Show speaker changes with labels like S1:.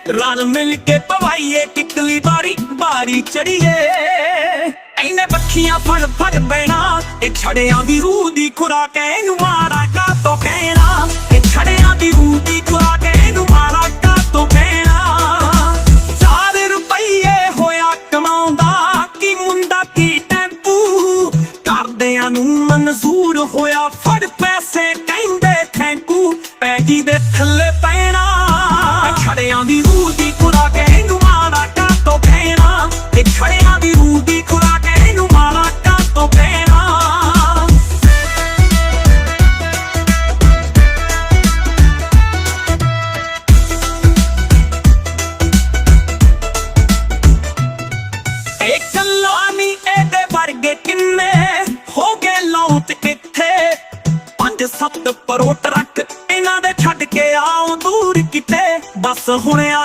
S1: ਰਲ ਮਿਲ ਕੇ ਪਵਾਈਏ ਕਿਕਲੀ ਬਾਰੀ ਬਾਰੀ ਚੜੀਏ। ਐਨੇ ਪੱਖੀਆਂ ਫੜ ਫੜ ਬੈਣਾ ਇਹ ਛੜਿਆਂ ਦੀ ਰੂਹ ਦੀ ਖੁਰਾਕ ਐ ਇਹਨੂੰ ਮਾਰਾ ਕਾ ਤੋ ਕਹਿਣਾ। ਇਹ ਛੜਿਆਂ ਦੀ ਰੂਹ ਦੀ ਖੁਰਾਕ ਐ ਇਹਨੂੰ ਮਾਰਾ ਕਾ ਤੋ ਕਹਿਣਾ। ਚਾਰ ਰੁਪਈਏ ਹੋਇਆ ਕਮਾਉਂਦਾ, ਕੀ ਮੁੰਡਾ, ਕੀ ਟੈਂਪੂ। ਕਰਦਿਆਂ ਨੂੰ ਮਨਜ਼ੂਰ ਹੋਇਆ, ਫੜ ਪੈਸੇ ਕਹਿੰਦੇ ਥੈਂਕੂ। ਪੈਗੀ ਦੇ ਥੱਲੇ ਪੈਣਾ। ਦੀ ਰੂਹ ਦੀ ਖੁਰਾਕ ਇਹਨੂੰ ਮਾਰਾ ਕਾ ਤੋ ਕਹਿਣਾ ਇਹ ਛੜਿਆਂ ਦੀ ਰੂਹ ਦੀ ਖੁਰਾਕ ਇਹਨੂੰ ਮਾਰਾ ਕਾ ਤੋ ਕਹਿਣਾ ਇੱਕ ਲਾਨੀ ਇਹਦੇ ਵਰਗੇ ਕਿੰਨੇ ਹੋ ਗਏ ਲੌਟ ਕਿੱਥੇ ਪੰਜ ਸੱਤ ਪਰੋਟ ਰੱਖ, ਇਹਨਾਂ ਦੇ ਛੱਡ ਕੇ ਆਉ ਦੂਰ ਕਿਤੇ? ਬਸ ਹੁਣ ਆ